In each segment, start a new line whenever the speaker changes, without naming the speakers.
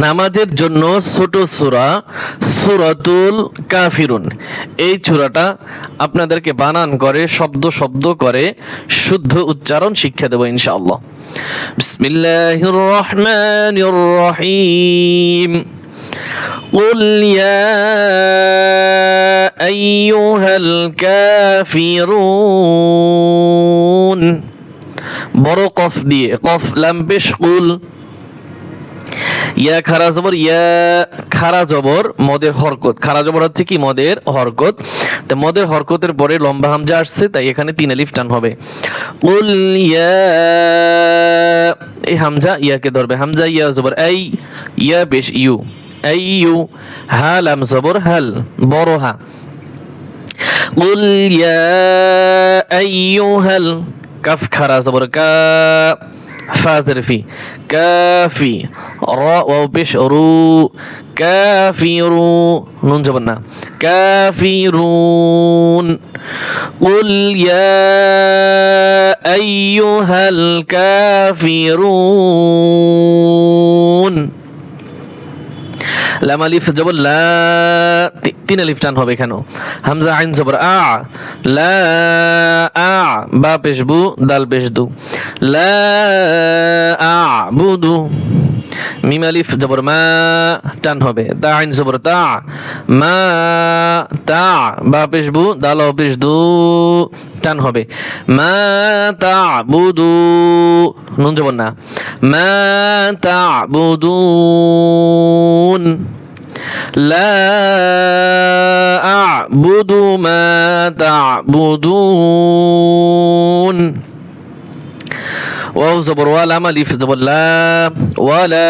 নামাজের জন্য ছোট সূরা সূরাতুল কাফিরুন এই সূরাটা আপনাদেরকে বানান করে শব্দ শব্দ করে শুদ্ধ উচ্চারণ শিক্ষা দেব ইনশাআল্লাহ বিসমিল্লাহির রহমানির রহিম قل يا أيها الكافرون বড় কফ দিয়ে কফ লাম পেশ কুল ইয়া খারা জবর ইয়া খারা জবর মদের হরকত খারা জবর হচ্ছে কি মদের হরকত তো মদের হরকতের পরে লম্বা হামজা আসছে তাই এখানে তিন আলিফ টান হবে উল ইয়া এই হামজা ইয়াকে ধরবে হামজা ইয়া জবর এই ইয়া বেশ ইউ এই ইউ হা লাম জবর হাল বড় হা قل يا أيها الكف خرا زبر كا فازر في كافي را وبش رو كافرو نون جبنا كافرون قل يا أيها الكافرون লাম আলিফ জবর লা তিন আলিফ টান হবে এখানেও। হামজা আইন জবর আ, লা, আ, বা পেশবু দাল পেশ দু। লা, আ বুদু মিম আলিফ, জবর মা, টান হবে। দা আইন, জবর তা। মা, তা। বা পেশবু দাল পেশদু টান হবে। মা, তা বুদু নুন, জবর না। মা, তা বুদুন লা আ'বুদু মা তা'বুদুন ওয়াও, জবর ওয়াল, আমা, লিফ, জবর লা ওয়ালা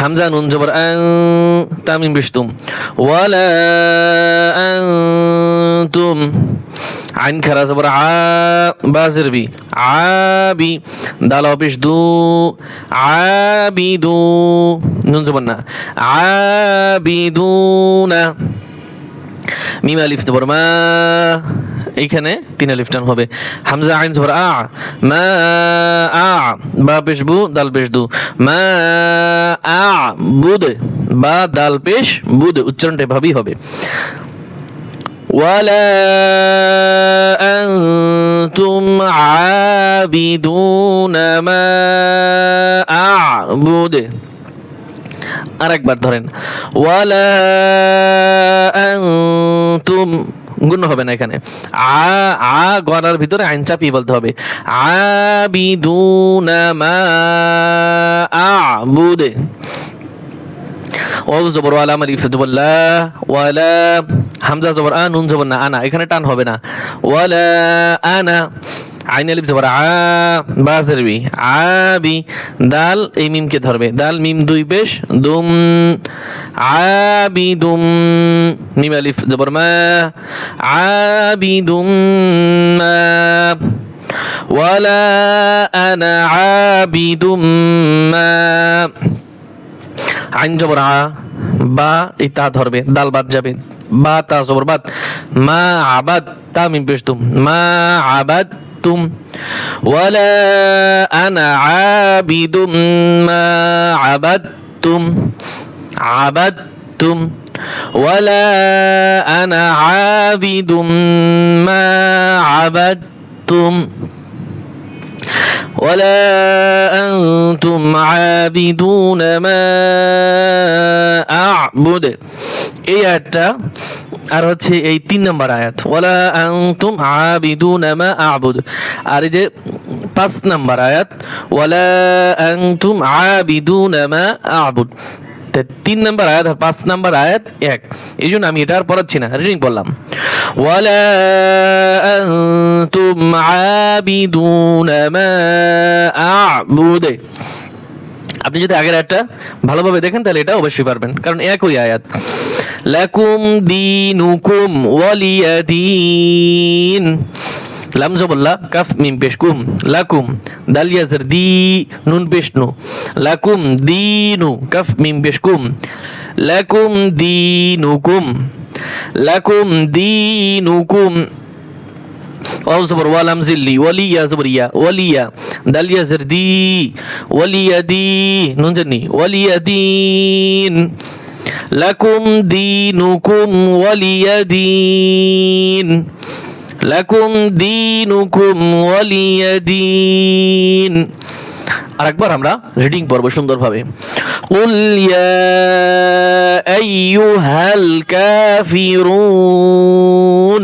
হামজা নুন জবর আন, তামিম, বিশতুম, ওয়ালা আনতুম, আইন খারা, জবর আ বাজের বি আবি দাল অফিস দু আবিদু নুন, জবর না আবিদুনা মিম, আলিফ, জবর মা এইখানে তিন আলিফ টান হবে হামজা আইন জবর আ মা আ বা পেশ বু দাল পেশ দু মা আ বুদ বা দাল পেশ বুদ উচ্চারণটা এভাবেই হবে ولا أنتم عابدون ما أعبد আরেকবার ধরেন ওয়ালা আনতুম গুণ হবে না এখানে। আ আ গড়ার ভিতরে আইন চাপিয়ে বলতে হবে। আবিদুনা মা ওয়ালা হামজা জবর আ, নুন জবর না আনা এখানে টান হবে না। ওয়ালা আনা আইন আলিফ জবর আ বাজের বি আবি দাল এই মিমকে ধরবে। দাল, মিম, দুই পেশ, দুম আবিদুম মিম আলিফ জবর মা আবিদুম মা। ওয়ালা আনা আবিদুম মা। আইন জবর আ। বা এই তা ধরবে দাল বাদ যাবে বা তা জবর বাদ মা আবাদ তা মিম পেশ তুম মা আবাদ তুম ওয়ালা আনা আবিদুম মা আবাদ তুম আবাদ তুম ولا أنا عابد ما عبدتم ولا أنتم عابدون ما বুদে এই আয়াতটা, আর হচ্ছে এই তিন নম্বর আয়াত, ওয়ালা আনতুম আবিদুনা মা আবুদ। আর এই যে পাঁচ নম্বর আয়াত, ওয়ালা আনতুম আবিদুনা মা আবুদ। তিন নম্বর আয়াত আর পাঁচ নম্বর আয়াত এক। এই জন্য আমি এটা আর পড়াচ্ছি না রিডিং বললাম ওয়ালা আনতুম আবিদুনা মা আবুদে। আপনি যদি আগের আয়াতটা ভালোভাবে দেখেন, তাহলে এটা অবশ্যই পারবেন, কারণ একই আয়াত। লাকুম দিনুকুম ওয়ালিয়াদিন। লাম জবল্লা, কাফ, মিম, পেশ, কুম। লাকুম দাল দি, নুন, পেশ, নু। লাকুম দিনু, কাফ, মিম, পেশ, কুম। লাকুম দিনুকুম। লাকুম দিনুকুম। ওয়াও জবর ওয়ালাম জিল্লি ওয়ালিয়া জবর ইয়া ওয়ালিয়া দাল ইয়া জের দি ওয়ালিয়া দি নুন জানি ওয়ালিয়া দিন লাকুম দিনুকুম ওয়ালিয়া দিন লাকুম দিনুকুম ওয়ালিয়া দিন আরেকবার আমরা রিডিং পড়ব সুন্দরভাবে قل يا أيها الكافرون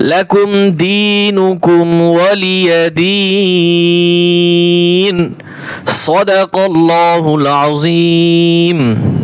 لكم دينكم ولي دين. صدق الله العظيم.